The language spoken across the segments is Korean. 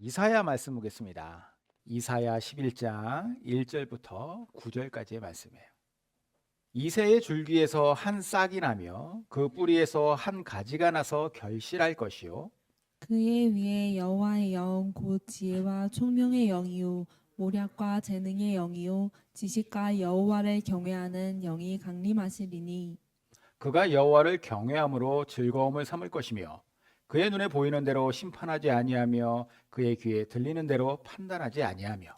이사야 말씀 보겠습니다. 이사야 11장 1절부터 9절까지의 말씀이에요. 이새의 줄기에서 한 싹이 나며 그 뿌리에서 한 가지가 나서 결실할 것이요 그의 위에 여호와의 영 곧 지혜와 총명의 영이요 모략과 재능의 영이요 지식과 여호와를 경외하는 영이 강림하시리니 그가 여호와를 경외함으로 즐거움을 삼을 것이며 그의 눈에 보이는 대로 심판하지 아니하며 그의 귀에 들리는 대로 판단하지 아니하며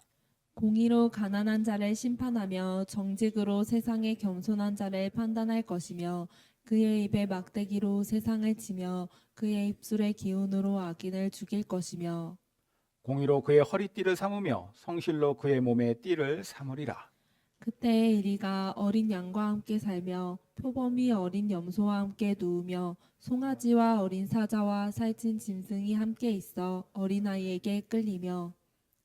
공의로 가난한 자를 심판하며 정직으로 세상의 겸손한 자를 판단할 것이며 그의 입에 막대기로 세상을 치며 그의 입술의 기운으로 악인을 죽일 것이며 공의로 그의 허리띠를 삼으며 성실로 그의 몸에 띠를 삼으리라 그때의 이리가 어린 양과 함께 살며 표범이 어린 염소와 함께 누우며 송아지와 어린 사자와 살찐 짐승이 함께 있어 어린아이에게 끌리며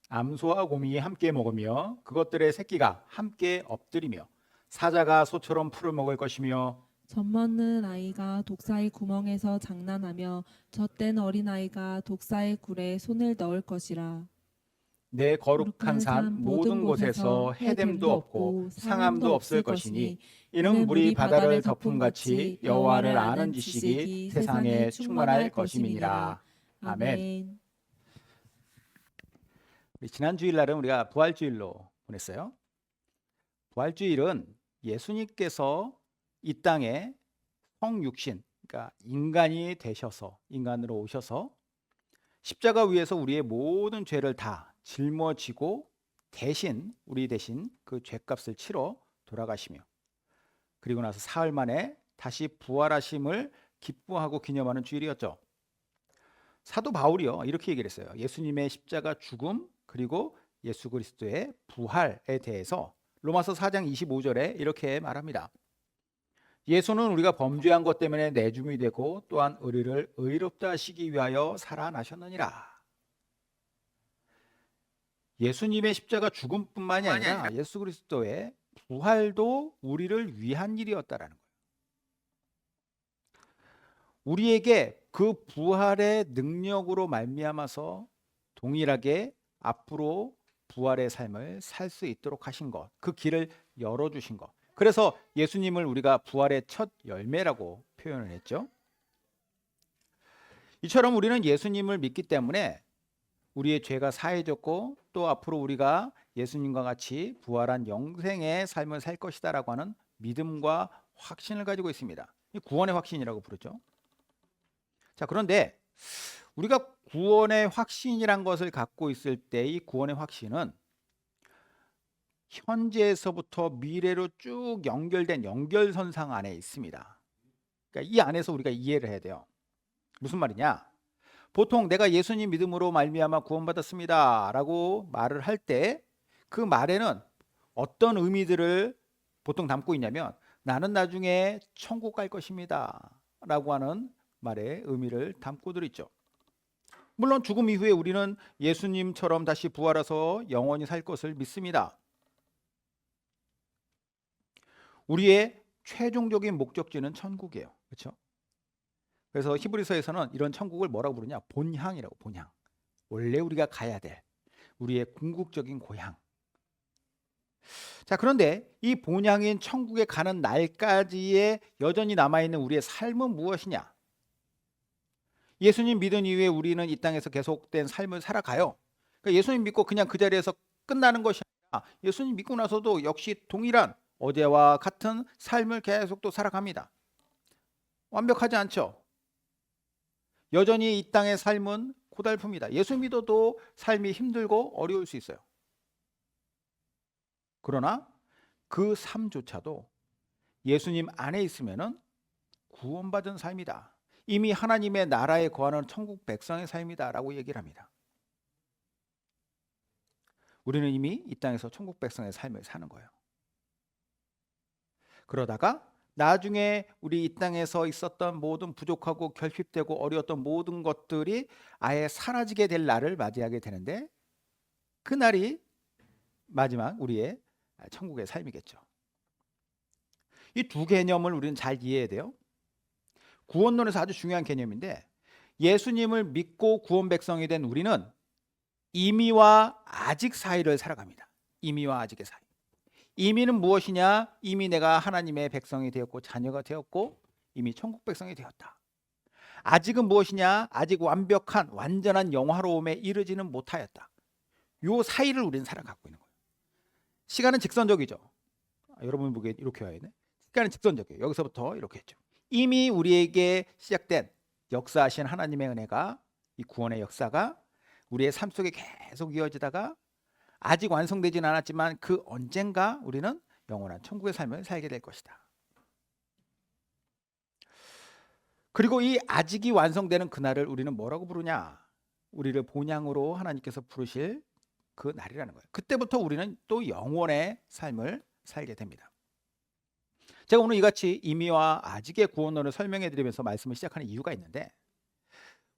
암소와 곰이 함께 먹으며 그것들의 새끼가 함께 엎드리며 사자가 소처럼 풀을 먹을 것이며 젖먹는 아이가 독사의 구멍에서 장난하며 젖된 어린아이가 독사의 굴에 손을 넣을 것이라 내 거룩한 산 모든 곳에서 해됨도 없고 상함도 없을 것이니 이는 물이 바다를 덮음 같이 여호와를 아는 지식이 세상에 충만할 것임이니라. 아멘. 지난 주일날은 우리가 부활주일로 보냈어요. 부활주일은 예수님께서 이 땅에 성육신, 그러니까 인간이 되셔서 인간으로 오셔서 십자가 위에서 우리의 모든 죄를 다 짊어지고 대신 우리 대신 그 죄값을 치러 돌아가시며 그리고 나서 사흘 만에 다시 부활하심을 기뻐하고 기념하는 주일이었죠. 사도 바울이요 이렇게 얘기를 했어요. 예수님의 십자가 죽음 그리고 예수 그리스도의 부활에 대해서 로마서 4장 25절에 이렇게 말합니다. 예수는 우리가 범죄한 것 때문에 내줌이 되고 또한 우리를 의롭다 하시기 위하여 살아나셨느니라. 예수님의 십자가 죽음뿐만이 아니라 예수 그리스도의 부활도 우리를 위한 일이었다라는 거예요. 우리에게 그 부활의 능력으로 말미암아서 동일하게 앞으로 부활의 삶을 살 수 있도록 하신 것, 그 길을 열어 주신 것. 그래서 예수님을 우리가 부활의 첫 열매라고 표현을 했죠. 이처럼 우리는 예수님을 믿기 때문에 우리의 죄가 사해졌고 또 앞으로 우리가 예수님과 같이 부활한 영생의 삶을 살 것이다라고 하는 믿음과 확신을 가지고 있습니다. 이 구원의 확신이라고 부르죠. 자, 그런데 우리가 구원의 확신이란 것을 갖고 있을 때 이 구원의 확신은 현재에서부터 미래로 쭉 연결된 연결선상 안에 있습니다. 그러니까 이 안에서 우리가 이해를 해야 돼요. 무슨 말이냐? 보통 내가 예수님 믿음으로 말미암아 구원받았습니다라고 말을 할 때 그 말에는 어떤 의미들을 보통 담고 있냐면 나는 나중에 천국 갈 것입니다라고 하는 말의 의미를 담고들 있죠. 물론 죽음 이후에 우리는 예수님처럼 다시 부활해서 영원히 살 것을 믿습니다. 우리의 최종적인 목적지는 천국이에요. 그렇죠? 그래서 히브리서에서는 이런 천국을 뭐라고 부르냐? 본향이라고 본향. 원래 우리가 가야 될 우리의 궁극적인 고향. 자, 그런데 이 본향인 천국에 가는 날까지의 여전히 남아 있는 우리의 삶은 무엇이냐? 예수님 믿은 이후에 우리는 이 땅에서 계속된 삶을 살아가요. 그러니까 예수님 믿고 그냥 그 자리에서 끝나는 것이 아니라 예수님 믿고 나서도 역시 동일한 어제와 같은 삶을 계속 또 살아갑니다. 완벽하지 않죠? 여전히 이 땅의 삶은 고달픕니다. 예수 믿어도 삶이 힘들고 어려울 수 있어요. 그러나 그 삶조차도 예수님 안에 있으면은 구원받은 삶이다. 이미 하나님의 나라에 거하는 천국 백성의 삶이다라고 얘기를 합니다. 우리는 이미 이 땅에서 천국 백성의 삶을 사는 거예요. 그러다가 나중에 우리 이 땅에서 있었던 모든 부족하고 결핍되고 어려웠던 모든 것들이 아예 사라지게 될 날을 맞이하게 되는데 그 날이 마지막 우리의 천국의 삶이겠죠. 이 두 개념을 우리는 잘 이해해야 돼요. 구원론에서 아주 중요한 개념인데 예수님을 믿고 구원 백성이 된 우리는 이미와 아직 사이를 살아갑니다. 이미와 아직의 사이. 이미는 무엇이냐? 이미 내가 하나님의 백성이 되었고 자녀가 되었고 이미 천국 백성이 되었다. 아직은 무엇이냐? 아직 완벽한 완전한 영화로움에 이르지는 못하였다. 요 사이를 우리는 살아가고 있는 거예요. 시간은 직선적이죠. 아, 여러분 보기에 이렇게 와야 돼. 시간은 직선적이에요. 여기서부터 이렇게 했죠. 이미 우리에게 시작된 역사하신 하나님의 은혜가 이 구원의 역사가 우리의 삶 속에 계속 이어지다가 아직 완성되지는 않았지만 그 언젠가 우리는 영원한 천국의 삶을 살게 될 것이다. 그리고 이 아직이 완성되는 그날을 우리는 뭐라고 부르냐? 우리를 본향으로 하나님께서 부르실 그 날이라는 거예요. 그때부터 우리는 또 영원의 삶을 살게 됩니다. 제가 오늘 이같이 이미와 아직의 구원론을 설명해 드리면서 말씀을 시작하는 이유가 있는데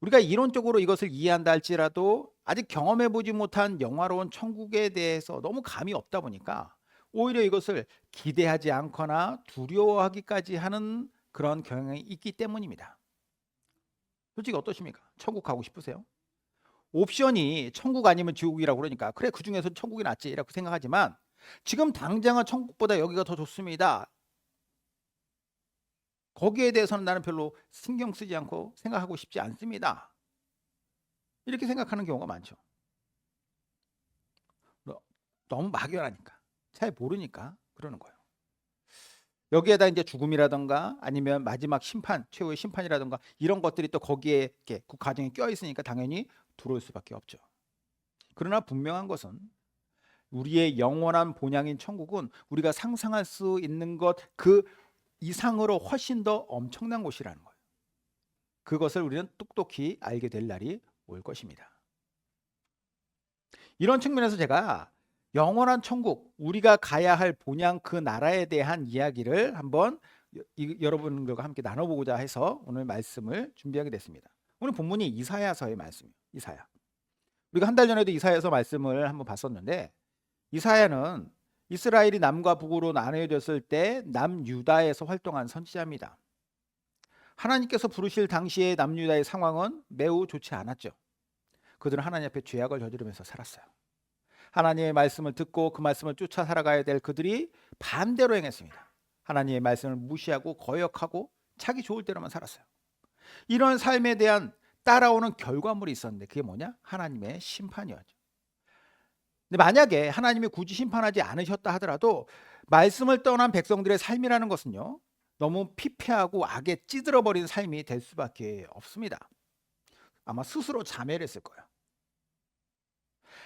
우리가 이론적으로 이것을 이해한다 할지라도 아직 경험해 보지 못한 영화로운 천국에 대해서 너무 감이 없다 보니까 오히려 이것을 기대하지 않거나 두려워하기까지 하는 그런 경향이 있기 때문입니다. 솔직히 어떠십니까? 천국 가고 싶으세요? 옵션이 천국 아니면 지옥이라고 그러니까 그래 그 중에서 천국이 낫지라고 생각하지만 지금 당장은 천국보다 여기가 더 좋습니다. 거기에 대해서는 나는 별로 신경 쓰지 않고 생각하고 싶지 않습니다. 이렇게 생각하는 경우가 많죠. 너- 너무 막연하니까 잘 모르니까 그러는 거예요. 여기에다 이제 죽음이라던가 아니면 마지막 심판, 최후의 심판이라던가 이런 것들이 또 거기에 이렇게 그 과정에 껴 있으니까 당연히 들어올 수밖에 없죠. 그러나 분명한 것은 우리의 영원한 본향인 천국은 우리가 상상할 수 있는 것 그 이상으로 훨씬 더 엄청난 곳이라는 거예요. 그것을 우리는 똑똑히 알게 될 날이 올 것입니다. 이런 측면에서 제가 영원한 천국, 우리가 가야 할 본향 그 나라에 대한 이야기를 한번 여러분들과 함께 나눠보고자 해서 오늘 말씀을 준비하게 됐습니다. 오늘 본문이 이사야서의 말씀이에요. 이사야. 우리가 한 달 전에도 이사야서 말씀을 한번 봤었는데 이사야는 이스라엘이 남과 북으로 나뉘어졌을 때 남유다에서 활동한 선지자입니다. 하나님께서 부르실 당시의 남유다의 상황은 매우 좋지 않았죠. 그들은 하나님 앞에 죄악을 저지르면서 살았어요. 하나님의 말씀을 듣고 그 말씀을 쫓아 살아가야 될 그들이 반대로 행했습니다. 하나님의 말씀을 무시하고 거역하고 자기 좋을 대로만 살았어요. 이런 삶에 대한 따라오는 결과물이 있었는데 그게 뭐냐? 하나님의 심판이었죠. 근데 만약에 하나님이 굳이 심판하지 않으셨다 하더라도 말씀을 떠난 백성들의 삶이라는 것은요. 너무 피폐하고 악에 찌들어 버린 삶이 될 수밖에 없습니다. 아마 스스로 자멸 했을 거예요.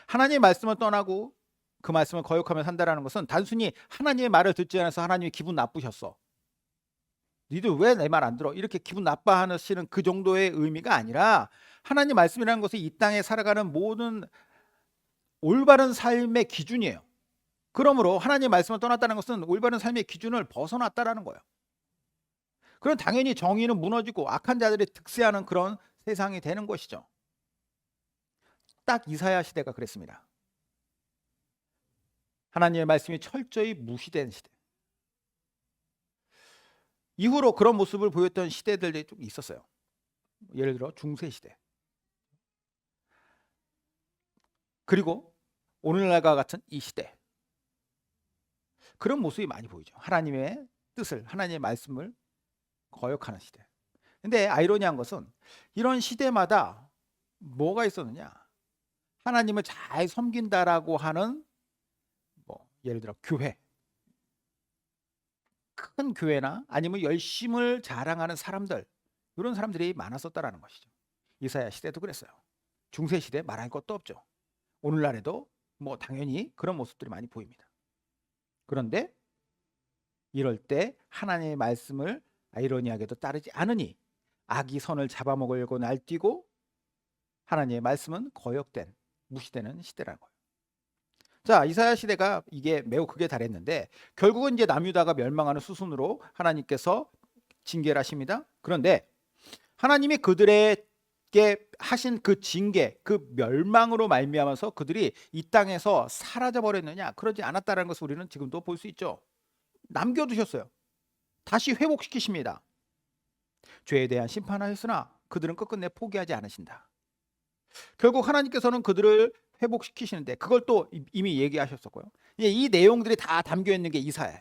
하나님의 말씀을 떠나고 그 말씀을 거역하며 산다라는 것은 단순히 하나님의 말을 듣지 않아서 하나님이 기분 나쁘셨어. 니들 왜 내 말 안 들어? 이렇게 기분 나빠하시는 그 정도의 의미가 아니라 하나님 말씀이라는 것은 이 땅에 살아가는 모든 올바른 삶의 기준이에요. 그러므로 하나님 의 말씀을 떠났다는 것은 올바른 삶의 기준을 벗어났다라는 거예요. 그럼 당연히 정의는 무너지고 악한 자들이 득세하는 그런 세상이 되는 것이죠. 딱 이사야 시대가 그랬습니다. 하나님의 말씀이 철저히 무시된 시대. 이후로 그런 모습을 보였던 시대들이 좀 있었어요. 예를 들어 중세 시대. 그리고 오늘날과 같은 이 시대. 그런 모습이 많이 보이죠. 하나님의 뜻을, 하나님의 말씀을 거역하는 시대. 근데 아이러니한 것은 이런 시대마다 뭐가 있었느냐? 하나님을 잘 섬긴다라고 하는 뭐 예를 들어 교회 큰 교회나 아니면 열심을 자랑하는 사람들 이런 사람들이 많았었다라는 것이죠. 이사야 시대도 그랬어요. 중세 시대 말할 것도 없죠. 오늘날에도 뭐 당연히 그런 모습들이 많이 보입니다. 그런데 이럴 때 하나님의 말씀을 아이러니하게도 따르지 않으니 악이 선을 잡아먹으려고 날뛰고 하나님의 말씀은 거역된 무시되는 시대라는 거예요. 자, 이사야 시대가 이게 매우 크게 달했는데 결국은 이제 남유다가 멸망하는 수순으로 하나님께서 징계를 하십니다. 그런데 하나님이 그들에 게 하신 그 징계, 그 멸망으로 말미암아서 그들이 이 땅에서 사라져 버렸느냐? 그러지 않았다라는 것을 우리는 지금도 볼 수 있죠. 남겨 두셨어요. 다시 회복시키십니다. 죄에 대한 심판하였으나 그들은 끝끝내 포기하지 않으신다. 결국 하나님께서는 그들을 회복시키시는데 그걸 또 이- 이미 얘기하셨었고요. 이 내용들이 다 담겨 있는 게 이사야예요.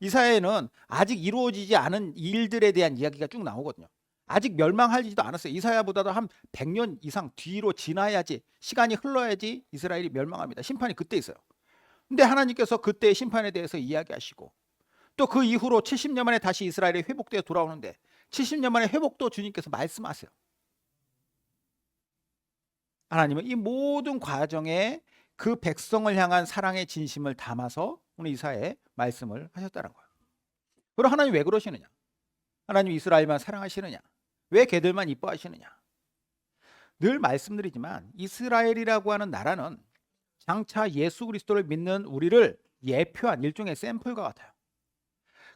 이사야에는 아직 이루어지지 않은 일들에 대한 이야기가 쭉 나오거든요. 아직 멸망하지도 않았어요. 이사야보다도 한 100년 이상 뒤로 지나야지 시간이 흘러야지 이스라엘이 멸망합니다. 심판이 그때 있어요. 근데 하나님께서 그때의 심판에 대해서 이야기하시고 또 그 이후로 70년 만에 다시 이스라엘이 회복되어 돌아오는데 70년 만에 회복도 주님께서 말씀하세요. 하나님은 이 모든 과정에 그 백성을 향한 사랑의 진심을 담아서 오늘 이사에 말씀을 하셨다는 거예요. 그럼 하나님 왜 그러시느냐? 하나님 이스라엘만 사랑하시느냐? 왜 걔들만 이뻐하시느냐? 늘 말씀드리지만 이스라엘이라고 하는 나라는 장차 예수 그리스도를 믿는 우리를 예표한 일종의 샘플과 같아요.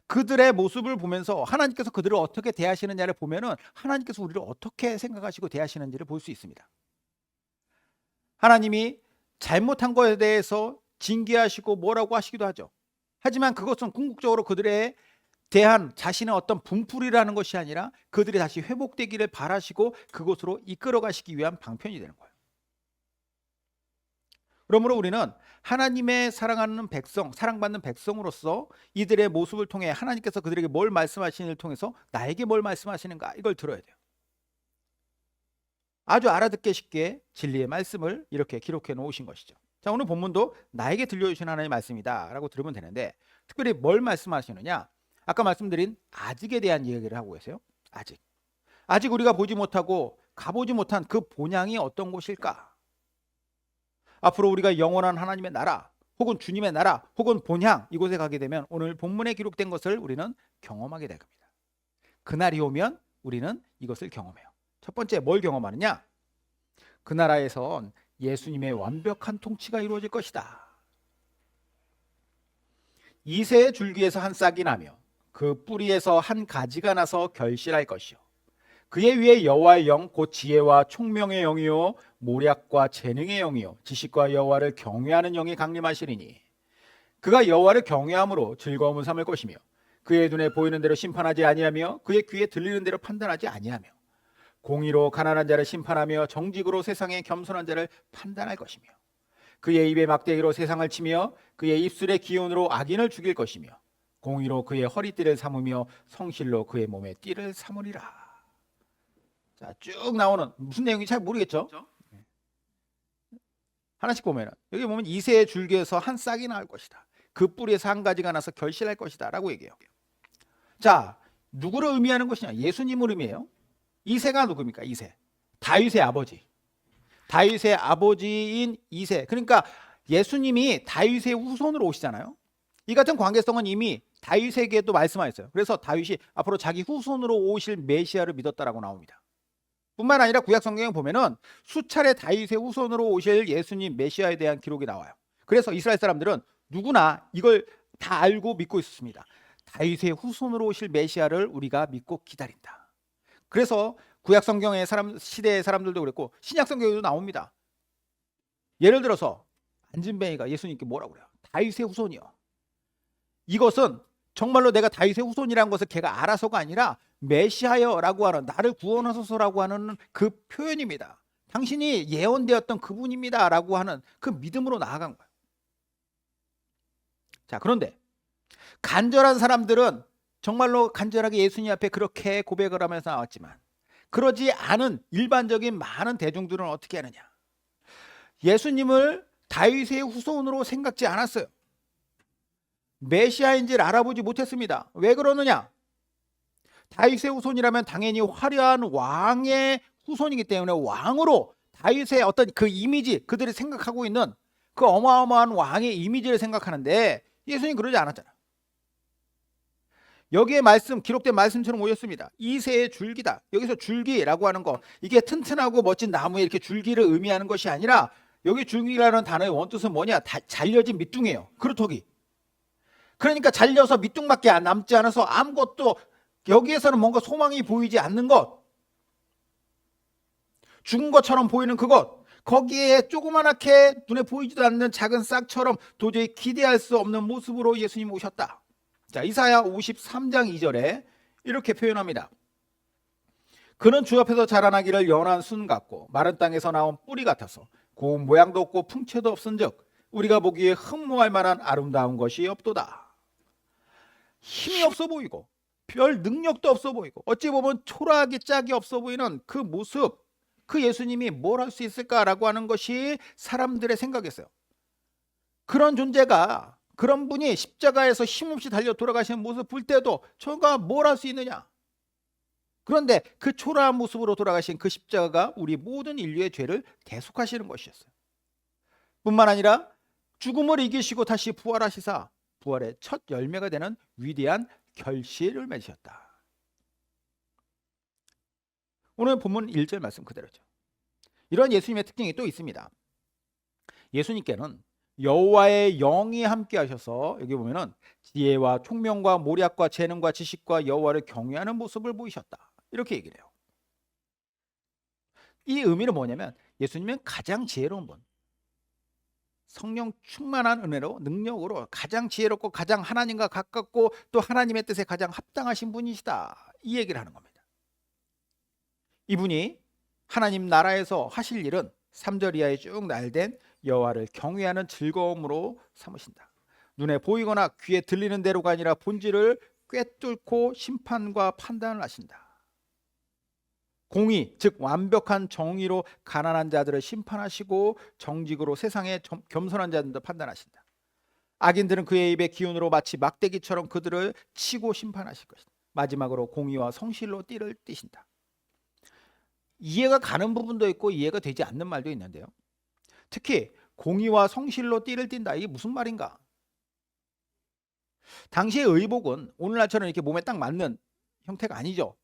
그들의 모습을 보면서 하나님께서 그들을 어떻게 대하시느냐를 보면은 하나님께서 우리를 어떻게 생각하시고 대하시는지를 볼 수 있습니다. 하나님이 잘못한 것에 대해서 징계하시고 뭐라고 하시기도 하죠. 하지만 그것은 궁극적으로 그들의 대한 자신의 어떤 분풀이라는 것이 아니라 그들이 다시 회복되기를 바라시고 그곳으로 이끌어 가시기 위한 방편이 되는 거예요. 그러므로 우리는 하나님의 사랑하는 백성, 사랑받는 백성으로서 이들의 모습을 통해 하나님께서 그들에게 뭘 말씀하시는지를 통해서 나에게 뭘 말씀하시는가 이걸 들어야 돼요. 아주 알아듣기 쉽게 진리의 말씀을 이렇게 기록해 놓으신 것이죠. 자, 오늘 본문도 나에게 들려주신 하나님의 말씀이다라고 들으면 되는데 특별히 뭘 말씀하시느냐? 아까 말씀드린 아직에 대한 이야기를 하고 계세요. 아직. 아직 우리가 보지 못하고 가보지 못한 그 본향이 어떤 곳일까? 앞으로 우리가 영원한 하나님의 나라 혹은 주님의 나라 혹은 본향 이곳에 가게 되면 오늘 본문에 기록된 것을 우리는 경험하게 될 겁니다. 그날이 오면 우리는 이것을 경험해요. 첫 번째 뭘 경험하느냐? 그 나라에선 예수님의 완벽한 통치가 이루어질 것이다. 이새의 줄기에서 한 싹이 나며 그 뿌리에서 한 가지가 나서 결실할 것이요. 그의 위에 여호와의 영, 곧 지혜와 총명의 영이요, 모략과 재능의 영이요, 지식과 여호와를 경외하는 영이 강림하시리니 그가 여호와를 경외함으로 즐거움을 삼을 것이며 그의 눈에 보이는 대로 심판하지 아니하며 그의 귀에 들리는 대로 판단하지 아니하며 공의로 가난한 자를 심판하며 정직으로 세상의 겸손한 자를 판단할 것이며 그의 입에 막대기로 세상을 치며 그의 입술의 기운으로 악인을 죽일 것이며 공의로 그의 허리띠를 삼으며 성실로 그의 몸에 띠를 삼으리라. 자, 쭉 나오는 무슨 내용인지 잘 모르겠죠? 네. 하나씩 보면은 여기 보면 이새의 줄기에서 한 싹이 나올 것이다. 그 뿌리에서 한 가지가 나서 결실할 것이다라고 얘기해요. 자, 누구를 의미하는 것이냐? 예수님을 의미해요. 이세가 누굽니까? 이세. 다윗의 아버지. 다윗의 아버지인 이세. 그러니까 예수님이 다윗의 후손으로 오시잖아요. 이 같은 관계성은 이미 다윗에게도 말씀하셨어요. 그래서 다윗이 앞으로 자기 후손으로 오실 메시아를 믿었다라고 나옵니다. 뿐만 아니라 구약 성경에 보면은 수차례 다윗의 후손으로 오실 예수님 메시아에 대한 기록이 나와요. 그래서 이스라엘 사람들은 누구나 이걸 다 알고 믿고 있었습니다. 다윗의 후손으로 오실 메시아를 우리가 믿고 기다린다. 그래서 구약 성경의 사람 시대의 사람들도 그랬고 신약 성경에도 나옵니다. 예를 들어서 안진뱅이가 예수님께 뭐라고 그래요? 다윗의 후손이요. 이것은 정말로 내가 다윗의 후손이라는 것을 걔가 알아서가 아니라 메시아여라고 하는 나를 구원하소서라고 하는 그 표현입니다. 당신이 예언되었던 그분입니다라고 하는 그 믿음으로 나아간 거예요. 자, 그런데 간절한 사람들은 정말로 간절하게 예수님 앞에 그렇게 고백을 하면서 나왔지만 그러지 않은 일반적인 많은 대중들은 어떻게 하느냐? 예수님을 다윗의 후손으로 생각지 않았어요. 메시아인지를 알아보지 못했습니다. 왜 그러느냐? 다윗의 후손이라면 당연히 화려한 왕의 후손이기 때문에 왕으로 다윗의 어떤 그 이미지 그들이 생각하고 있는 그 어마어마한 왕의 이미지를 생각하는데 예수님 그러지 않았잖아. 여기에 말씀 기록된 말씀처럼 오셨습니다. 이새의 줄기다. 여기서 줄기라고 하는 거 이게 튼튼하고 멋진 나무에 이렇게 줄기를 의미하는 것이 아니라 여기 줄기라는 단어의 원뜻은 뭐냐? 다 잘려진 밑둥이에요. 그루터기. 그러니까 잘려서 밑둥밖에 안 남지 않아서 아무것도 여기에서는 뭔가 소망이 보이지 않는 것. 죽은 것처럼 보이는 그것. 거기에 조그만하게 눈에 보이지도 않는 작은 싹처럼 도저히 기대할 수 없는 모습으로 예수님 오셨다. 자, 이사야 53장 2절에 이렇게 표현합니다. 그는 주 앞에서 자라나기를 연한 순 같고 마른 땅에서 나온 뿌리 같아서 고운 모양도 없고 풍채도 없은즉 우리가 보기에 흠모할 만한 아름다운 것이 없도다. 힘이 없어 보이고 별 능력도 없어 보이고 어찌 보면 초라하게 짝이 없어 보이는 그 모습 그 예수님이 뭘 할 수 있을까라고 하는 것이 사람들의 생각이었어요. 그런 존재가 그런 분이 십자가에서 힘없이 달려 돌아가시는 모습 볼 때도 저가 뭘 할 수 있느냐? 그런데 그 초라한 모습으로 돌아가신 그 십자가가 우리 모든 인류의 죄를 대속하시는 것이었어요. 뿐만 아니라 죽음을 이기시고 다시 부활하시사 부활의 첫 열매가 되는 위대한 결실을 맺으셨다. 오늘 본문 1절 말씀 그대로죠. 이런 예수님의 특징이 또 있습니다. 예수님께는 여호와의 영이 함께 하셔서 여기 보면은 지혜와 총명과 모략과 재능과 지식과 여호와를 경외하는 모습을 보이셨다. 이렇게 얘기를 해요. 이 의미는 뭐냐면 예수님은 가장 지혜로운 분. 성령 충만한 은혜로 능력으로 가장 지혜롭고 가장 하나님과 가깝고 또 하나님의 뜻에 가장 합당하신 분이시다. 이 얘기를 하는 겁니다. 이분이 하나님 나라에서 하실 일은 3절 이하에 쭉 날된 여호와를 경외하는 즐거움으로 삼으신다. 눈에 보이거나 귀에 들리는 대로가 아니라 본질을 꿰뚫고 심판과 판단을 하신다. 공의 즉 완벽한 정의로 가난한 자들을 심판하시고 정직으로 세상의 점- 겸손한 자들도 판단하신다. 악인들은 그의 입의 기운으로 마치 막대기처럼 그들을 치고 심판하실 것이다. 마지막으로 공의와 성실로 띠를 띠신다. 이해가 가는 부분도 있고 이해가 되지 않는 말도 있는데요. 특히 공의와 성실로 띠를 띈다. 이게 무슨 말인가? 당시의 의복은 오늘날처럼 이렇게 몸에 딱 맞는 형태가 아니죠.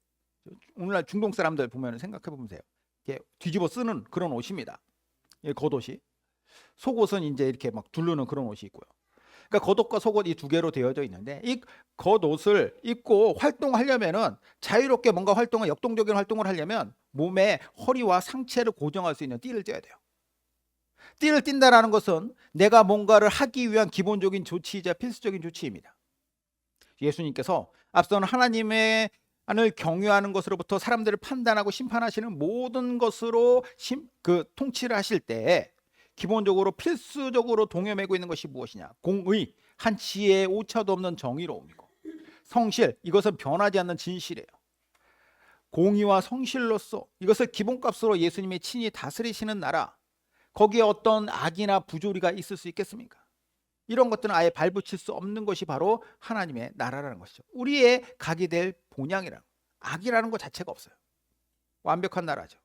오늘날 중동 사람들 보면 생각해 보세요. 이렇게 뒤집어 쓰는 그런 옷입니다. 이 겉옷이 속옷은 이제 이렇게 막 두르는 그런 옷이 있고요. 그러니까 겉옷과 속옷 이 두 개로 되어져 있는데 이 겉옷을 입고 활동하려면은 자유롭게 뭔가 활동을 역동적인 활동을 하려면 몸에 허리와 상체를 고정할 수 있는 띠를 떼야 돼요. 띠를 띈다라는 것은 내가 뭔가를 하기 위한 기본적인 조치이자 필수적인 조치입니다. 예수님께서 앞서는 하나님의 안을 경유하는 것으로부터 사람들을 판단하고 심판하시는 모든 것으로 심, 그 통치를 하실 때 기본적으로 필수적으로 동여매고 있는 것이 무엇이냐? 공의, 한 치의 오차도 없는 정의로움이고 성실, 이것은 변하지 않는 진실이에요. 공의와 성실로서 이것을 기본값으로 예수님이 친히 다스리시는 나라 거기에 어떤 악이나 부조리가 있을 수 있겠습니까? 이런 것들은 아예 발붙일 수 없는 것이 바로 하나님의 나라라는 것이죠. 우리의 각이 될 본향이라는 거. 악이라는 것 자체가 없어요. 완벽한 나라죠.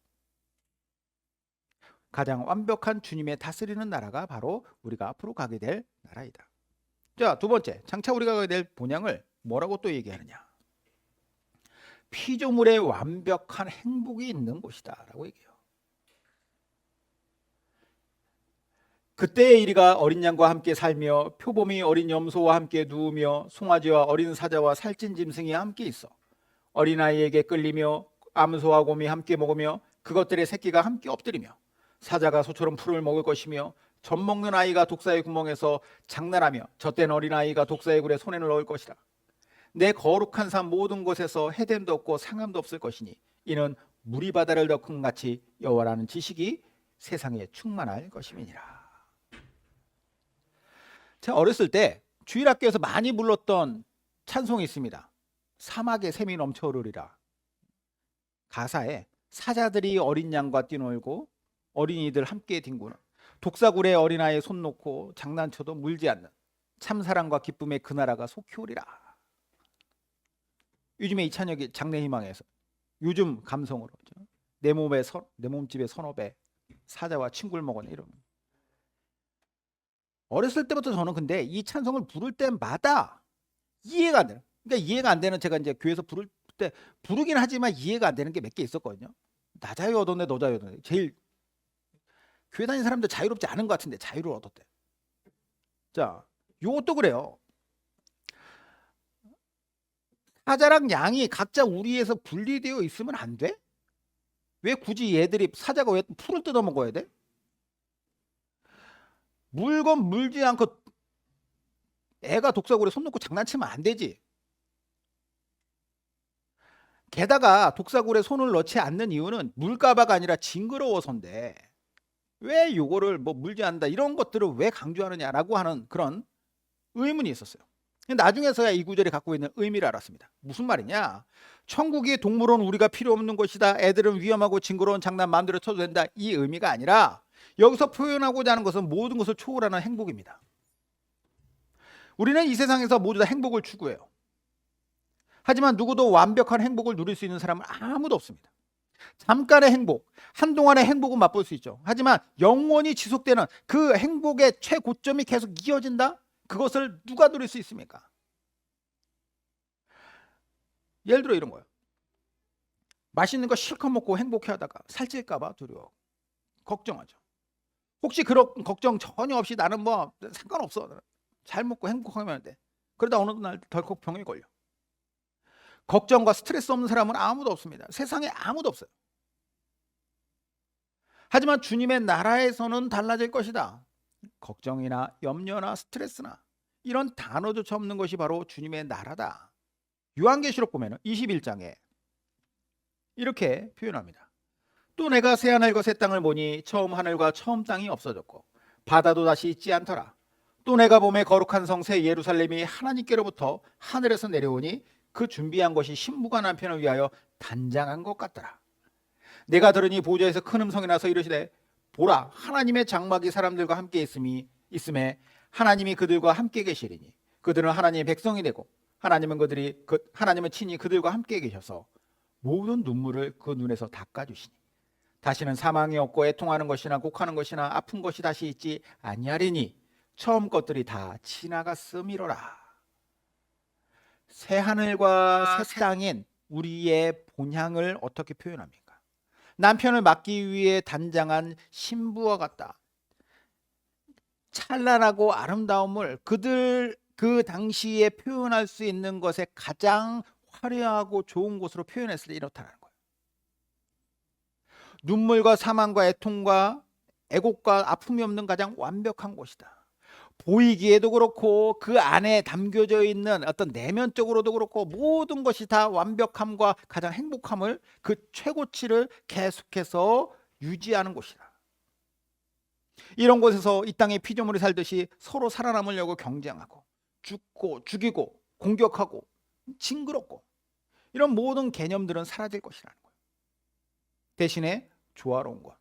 가장 완벽한 주님의 다스리는 나라가 바로 우리가 앞으로 가게 될 나라이다. 자, 두 번째. 장차 우리가 가게 될 본향을 뭐라고 또 얘기하느냐? 피조물의 완벽한 행복이 있는 곳이다라고 얘기해요. 그때의 이리가 어린 양과 함께 살며 표범이 어린 염소와 함께 누우며 송아지와 어린 사자와 살찐 짐승이 함께 있어 어린아이에게 끌리며 암소와 곰이 함께 먹으며 그것들의 새끼가 함께 엎드리며 사자가 소처럼 풀을 먹을 것이며 젖 먹는 아이가 독사의 구멍에서 장난하며 젖된 어린아이가 독사의 굴에 손을 넣을 것이라 내 거룩한 산 모든 곳에서 해됨도 없고 상함도 없을 것이니 이는 물이 바다를 덮은 같이 여호와라는 지식이 세상에 충만할 것임이니라. 제가 어렸을 때 주일학교에서 많이 불렀던 찬송이 있습니다. 사막에 샘이 넘쳐 흐르리라. 가사에 사자들이 어린 양과 뛰놀고 어린이들 함께 뒹구는 독사굴에 어린아이에 손 놓고 장난쳐도 물지 않는 참 사랑과 기쁨의 그 나라가 속히 오리라. 요즘에 이 찬혁이 장래희망에서 요즘 감성으로 내 몸에 서, 내 몸집에 선업에 사자와 친구를 먹은 이런 어렸을 때부터 저는 근데 이 찬송을 부를 때마다 이해가 안 되는 그러니까 이해가 안 되는 제가 이제 교회에서 부를 때 부르긴 하지만 이해가 안 되는 게 몇 개 있었거든요. 나 자유 얻었네 너 자유 얻었네. 제일 교회 다니는 사람들 자유롭지 않은 것 같은데 자유를 얻었대. 자 요것도 그래요. 사자랑 양이 각자 우리에서 분리되어 있으면 안 돼? 왜 굳이 얘들이 사자가 왜 풀을 뜯어 먹어야 돼? 물건 물지 않고 애가 독사굴에 손 놓고 장난치면 안 되지. 게다가 독사굴에 손을 넣지 않는 이유는 물가바가 아니라 징그러워서인데 왜 요거를 뭐 물지 않는다 이런 것들을 왜 강조하느냐라고 하는 그런 의문이 있었어요. 나중에서야 이 구절이 갖고 있는 의미를 알았습니다. 무슨 말이냐? 천국이 동물원 우리가 필요 없는 곳이다. 애들은 위험하고 징그러운 장난 마음대로 쳐도 된다. 이 의미가 아니라 여기서 표현하고자 하는 것은 모든 것을 초월하는 행복입니다. 우리는 이 세상에서 모두 다 행복을 추구해요. 하지만 누구도 완벽한 행복을 누릴 수 있는 사람은 아무도 없습니다. 잠깐의 행복, 한동안의 행복은 맛볼 수 있죠. 하지만 영원히 지속되는 그 행복의 최고점이 계속 이어진다? 그것을 누가 누릴 수 있습니까? 예를 들어 이런 거예요. 맛있는 거 실컷 먹고 행복해 하다가 살찔까봐 두려워. 걱정하죠. 혹시 그런 걱정 전혀 없이 나는 뭐 상관없어. 잘 먹고 행복하면 돼. 그러다 어느 날 덜컥 병에 걸려. 걱정과 스트레스 없는 사람은 아무도 없습니다. 세상에 아무도 없어요. 하지만 주님의 나라에서는 달라질 것이다. 걱정이나 염려나 스트레스나 이런 단어조차 없는 것이 바로 주님의 나라다. 요한계시록 보면 21장에 이렇게 표현합니다. 또 내가 새 하늘과 새 땅을 보니 처음 하늘과 처음 땅이 없어졌고 바다도 다시 있지 않더라. 또 내가 봄에 거룩한 성 새 예루살렘이 하나님께로부터 하늘에서 내려오니 그 준비한 것이 신부가 남편을 위하여 단장한 것 같더라. 내가 들으니 보좌에서 큰 음성이 나서 이르시되 보라 하나님의 장막이 사람들과 함께 있음이 있음에 하나님이 그들과 함께 계시리니 그들은 하나님의 백성이 되고 하나님은 그들이 그 하나님은 친히 그들과 함께 계셔서 모든 눈물을 그 눈에서 닦아 주시니 다시는 사망이 없고 애통하는 것이나 곡하는 것이나 아픈 것이 다시 있지 아니하리니 처음 것들이 다 지나갔음이로라. 새 하늘과 새 땅인 우리의 본향을 어떻게 표현합니까? 남편을 맡기 위해 단장한 신부와 같다. 찬란하고 아름다움을 그들 그 당시에 표현할 수 있는 것에 가장 화려하고 좋은 곳으로 표현했을 때 이렇다는 거예요. 눈물과 사망과 애통과 애곡과 아픔이 없는 가장 완벽한 곳이다. 보이기에도 그렇고 그 안에 담겨져 있는 어떤 내면적으로도 그렇고 모든 것이 다 완벽함과 가장 행복함을 그 최고치를 계속해서 유지하는 곳이다. 이런 곳에서 이 땅에 피조물이 살듯이 서로 살아남으려고 경쟁하고 죽고 죽이고 공격하고 징그럽고 이런 모든 개념들은 사라질 것이라는 거예요. 대신에 조화로운 곳,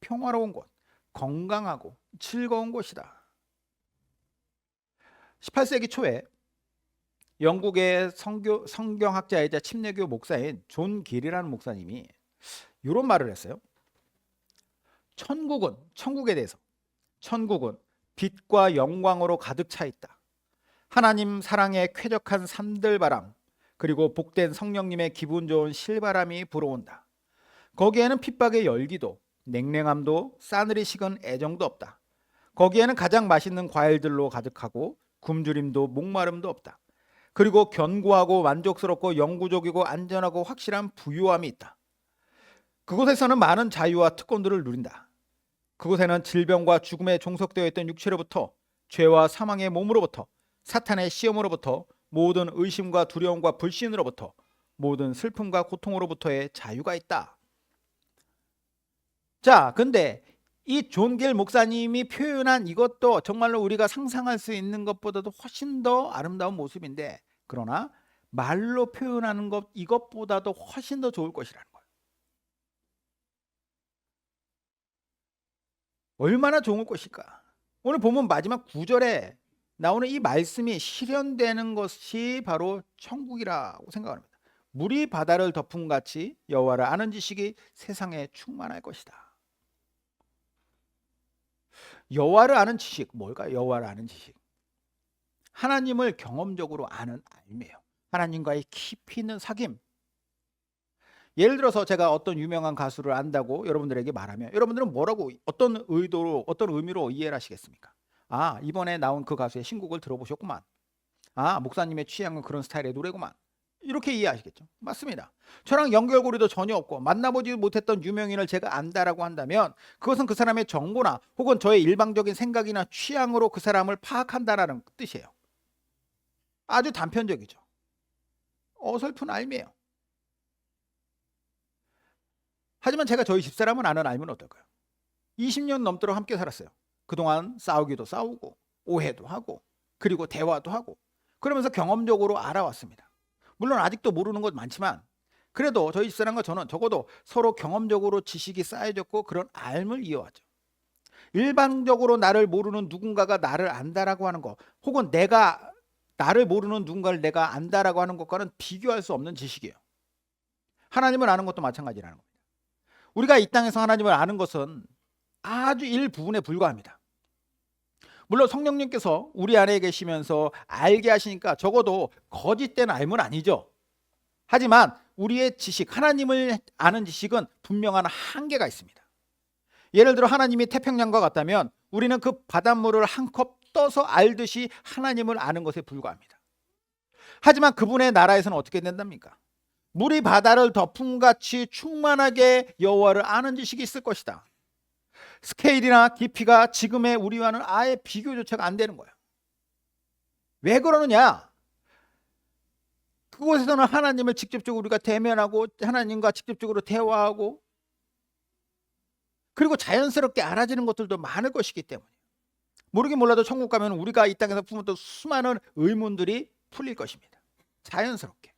평화로운 곳, 건강하고 즐거운 곳이다. 18세기 초에 영국의 성교, 성경학자이자 침례교 목사인 존 길이라는 목사님이 이런 말을 했어요. 천국은 천국에 대해서 천국은 빛과 영광으로 가득 차 있다. 하나님 사랑의 쾌적한 산들바람 그리고 복된 성령님의 기분 좋은 실바람이 불어온다. 거기에는 핍박의 열기도 냉랭함도 싸늘히 식은 애정도 없다. 거기에는 가장 맛있는 과일들로 가득하고 굶주림도 목마름도 없다. 그리고 견고하고 만족스럽고 영구적이고 안전하고 확실한 부유함이 있다. 그곳에서는 많은 자유와 특권들을 누린다. 그곳에는 질병과 죽음에 종속되어 있던 육체로부터 죄와 사망의 몸으로부터 사탄의 시험으로부터 모든 의심과 두려움과 불신으로부터 모든 슬픔과 고통으로부터의 자유가 있다. 자, 근데 이 존길 목사님이 표현한 이것도 정말로 우리가 상상할 수 있는 것보다도 훨씬 더 아름다운 모습인데 그러나 말로 표현하는 것 이것보다도 훨씬 더 좋을 것이라는 거예요. 얼마나 좋은 것일까? 오늘 보면 마지막 구절에 나오는 이 말씀이 실현되는 것이 바로 천국이라고 생각합니다. 물이 바다를 덮은 같이 여호와를 아는 지식이 세상에 충만할 것이다. 여호와를 아는 지식 뭘까? 여호와를 아는 지식. 하나님을 경험적으로 아는 알매요. 하나님과의 깊이 있는 사귐. 예를 들어서 제가 어떤 유명한 가수를 안다고 여러분들에게 말하면 여러분들은 뭐라고 어떤 의도로 어떤 의미로 이해를 하시겠습니까? 아, 이번에 나온 그 가수의 신곡을 들어보셨구만. 아, 목사님의 취향은 그런 스타일의 노래구만. 이렇게 이해하시겠죠? 맞습니다. 저랑 연결고리도 전혀 없고 만나보지 못했던 유명인을 제가 안다라고 한다면 그것은 그 사람의 정보나 혹은 저의 일방적인 생각이나 취향으로 그 사람을 파악한다라는 뜻이에요. 아주 단편적이죠. 어설픈 알매요. 하지만 제가 저희 집사람은 아는 알면 어떨까요? 20년 넘도록 함께 살았어요. 그동안 싸우기도 싸우고 오해도 하고 그리고 대화도 하고 그러면서 경험적으로 알아왔습니다. 물론 아직도 모르는 것 많지만 그래도 저희 집사람과 저는 적어도 서로 경험적으로 지식이 쌓여졌고 그런 알을 이어왔죠. 일반적으로 나를 모르는 누군가가 나를 안다라고 하는 것 혹은 내가 나를 모르는 누군가를 내가 안다라고 하는 것과는 비교할 수 없는 지식이에요. 하나님을 아는 것도 마찬가지라는 겁니다. 우리가 이 땅에서 하나님을 아는 것은 아주 일부분에 불과합니다. 물론 성령님께서 우리 안에 계시면서 알게 하시니까 적어도 거짓된 알면 아니죠. 하지만 우리의 지식, 하나님을 아는 지식은 분명한 한계가 있습니다. 예를 들어 하나님이 태평양과 같다면 우리는 그 바닷물을 한 컵 떠서 알듯이 하나님을 아는 것에 불과합니다. 하지만 그분의 나라에서는 어떻게 된답니까? 물이 바다를 덮음같이 충만하게 여호와를 아는 지식이 있을 것이다. 스케일이나 깊이가 지금의 우리와는 아예 비교조차가 안 되는 거야. 왜 그러느냐? 그곳에서는 하나님을 직접적으로 우리가 대면하고 하나님과 직접적으로 대화하고 그리고 자연스럽게 알아지는 것들도 많을 것이기 때문에 모르긴 몰라도 천국 가면 우리가 이 땅에서 품었던 수많은 의문들이 풀릴 것입니다. 자연스럽게.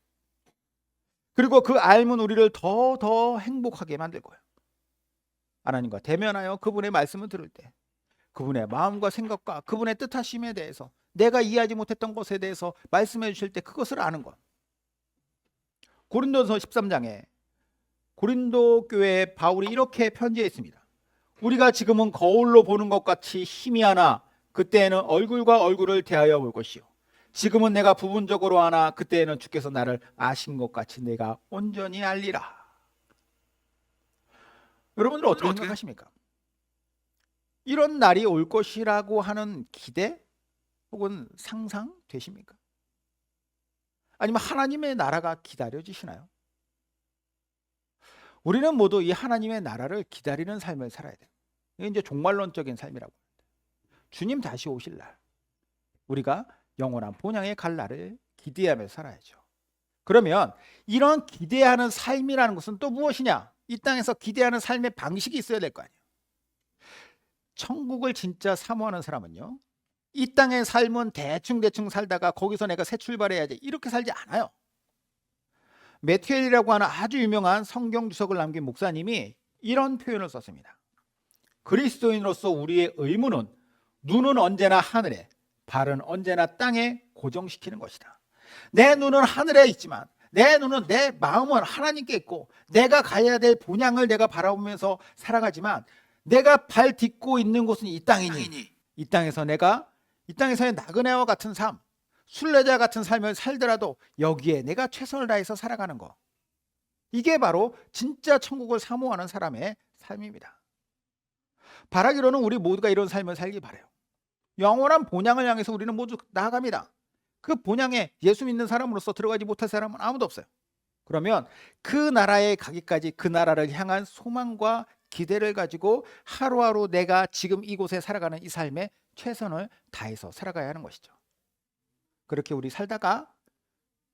그리고 그 알문 우리를 더 더 행복하게 만들 거예요. 하나님과 대면하여 그분의 말씀을 들을 때 그분의 마음과 생각과 그분의 뜻하심에 대해서 내가 이해하지 못했던 것에 대해서 말씀해 주실 때 그것을 아는 것. 고린도서 13장에 고린도 교회에 바울이 이렇게 편지했습니다. 우리가 지금은 거울로 보는 것 같이 희미하나 그때에는 얼굴과 얼굴을 대하여 볼 것이요. 지금은 내가 부분적으로 하나 그때에는 주께서 나를 아신 것 같이 내가 온전히 알리라. 여러분들 어떻게 어떻게? 생각하십니까? 이런 날이 올 것이라고 하는 기대 혹은 상상 되십니까? 아니면 하나님의 나라가 기다려지시나요? 우리는 모두 이 하나님의 나라를 기다리는 삶을 살아야 돼요. 이게 이제 종말론적인 삶이라고 합니다. 주님 다시 오실 날, 우리가 영원한 본향에 갈 날을 기대하며 살아야죠. 그러면 이런 기대하는 삶이라는 것은 또 무엇이냐? 이 땅에서 기대하는 삶의 방식이 있어야 될 거 아니에요. 천국을 진짜 사모하는 사람은요. 이 땅의 삶은 대충대충 살다가 거기서 내가 새 출발해야지 이렇게 살지 않아요. 메티엘이라고 하는 아주 유명한 성경 주석을 남긴 목사님이 이런 표현을 썼습니다. 그리스도인으로서 우리의 의무는 눈은 언제나 하늘에, 발은 언제나 땅에 고정시키는 것이다. 내 눈은 하늘에 있지만 내 눈은 내 마음은 하나님께 있고 내가 가야 될 본향을 내가 바라보면서 살아가지만 내가 발 딛고 있는 곳은 이 땅이니 땅이니 이 땅에서 내가 이 땅에서의 나그네와 같은 삶, 순례자 같은 삶을 살더라도 여기에 내가 최선을 다해서 살아가는 거. 이게 바로 진짜 천국을 사모하는 사람의 삶입니다. 바라기로는 우리 모두가 이런 삶을 살기 바래요. 영원한 본향을 향해서 우리는 모두 나아갑니다. 그 본향에 예수 믿는 사람으로서 들어가지 못할 사람은 아무도 없어요. 그러면 그 나라에 가기까지 그 나라를 향한 소망과 기대를 가지고 하루하루 내가 지금 이곳에 살아가는 이 삶에 최선을 다해서 살아가야 하는 것이죠. 그렇게 우리 살다가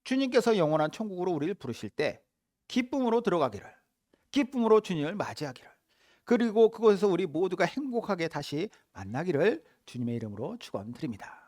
주님께서 영원한 천국으로 우리를 부르실 때 기쁨으로 들어가기를, 기쁨으로 주님을 맞이하기를, 그리고 그곳에서 우리 모두가 행복하게 다시 만나기를 주님의 이름으로 축원드립니다.